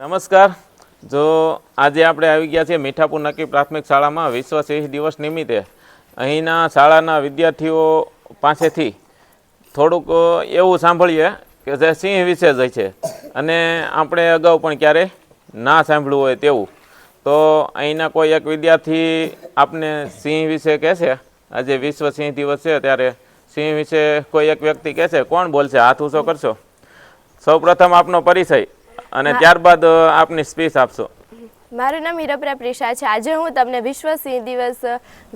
નમસ્કાર. જો આજે આપણે આવી ગયા છીએ મીઠાપુર નક્કી પ્રાથમિક શાળામાં વિશ્વ સિંહ દિવસ નિમિત્તે. અહીંના શાળાના વિદ્યાર્થીઓ પાસેથી થોડુંક એવું સાંભળીએ કે જે સિંહ વિશે જ છે. અને આપણે અગાઉ પણ ક્યારેય ના સાંભળ્યું હોય તેવું. તો અહીંના કોઈ એક વિદ્યાર્થી આપને સિંહ વિશે કહેશે આજે વિશ્વ સિંહ દિવસ છે ત્યારે સિંહ વિશે કોઈ એક વ્યક્તિ કહેશે કોણ બોલશે? હાથ ઊંચો કરશો? સૌપ્રથમ આપનો પરિચય. અને ત્યારબાદ આપની સ્પીચ આપશો. મારું નામ હીરપ્રા પ્રિશા છે. આજે હું તમને વિશ્વ સિંહ દિવસ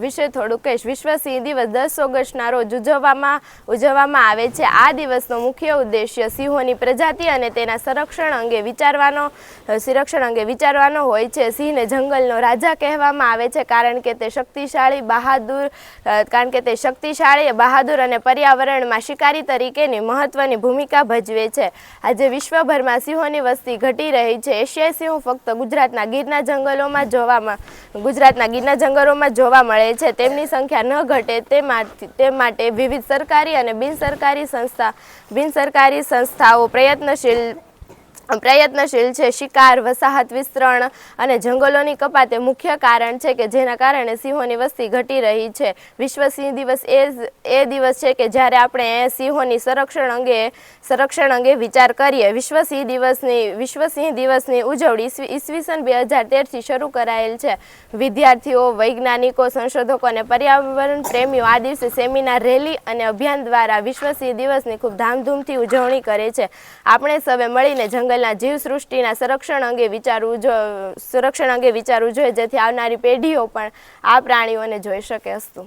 વિશે થોડું કહીશ. વિશ્વ સિંહ દિવસ દસ ઓગસ્ટના રોજ ઉજવવામાં ઉજવવામાં આવે છે. આ દિવસનો મુખ્ય ઉદ્દેશ્ય સિંહોની પ્રજાતિ અને તેના સંરક્ષણ અંગે વિચારવાનો, સંરક્ષણ અંગે વિચારવાનો હોય છે. સિંહને જંગલનો રાજા કહેવામાં આવે છે કારણ કે તે શક્તિશાળી, બહાદુર કારણ કે તે શક્તિશાળી, બહાદુર અને પર્યાવરણમાં શિકારી તરીકેની મહત્વની ભૂમિકા ભજવે છે. આજે વિશ્વભરમાં સિંહોની વસ્તી ઘટી રહી છે. એશિયાઈ સિંહો ફક્ત ગુજરાતના ગીરના જંગલોમાં જોવામાં ગુજરાતના ગીરના જંગલોમાં જોવા મળે છે. તેમની સંખ્યા ન ઘટે તે માટે તે માટે વિવિધ સરકારી અને બિનસરકારી સંસ્થા, બિનસરકારી સંસ્થાઓ પ્રયત્નશીલ પ્રયત્નશીલ છે. શિકાર, વસાહત, વિસ્તરણ અને જંગલોની કપાત એ મુખ્ય કારણ છે કે જેના કારણે સિંહોની વસ્તી ઘટી રહી છે. વિશ્વ સિંહ દિવસ એ એ દિવસ છે કે જ્યારે આપણે સિંહોની સંરક્ષણ અંગે સંરક્ષણ અંગે વિચાર કરીએ, વિશ્વ સિંહ દિવસની, વિશ્વ સિંહ દિવસની ઉજવણી ઈસવીસન બે હજાર તેરથી શરૂ કરાયેલ છે. વિદ્યાર્થીઓ, વૈજ્ઞાનિકો, સંશોધકો અને પર્યાવરણ પ્રેમીઓ આ દિવસે સેમિનાર, રેલી અને અભિયાન દ્વારા વિશ્વ સિંહ દિવસની ખૂબ ધામધૂમથી ઉજવણી કરે છે. આપણે સૌએ મળીને જંગલના જીવસૃષ્ટિના સંરક્ષણ અંગે વિચારવું જો, સંરક્ષણ અંગે વિચારવું જોઈએ જેથી આવનારી પેઢીઓ પણ આ પ્રાણીઓને જોઈ શકે અસ્તુ.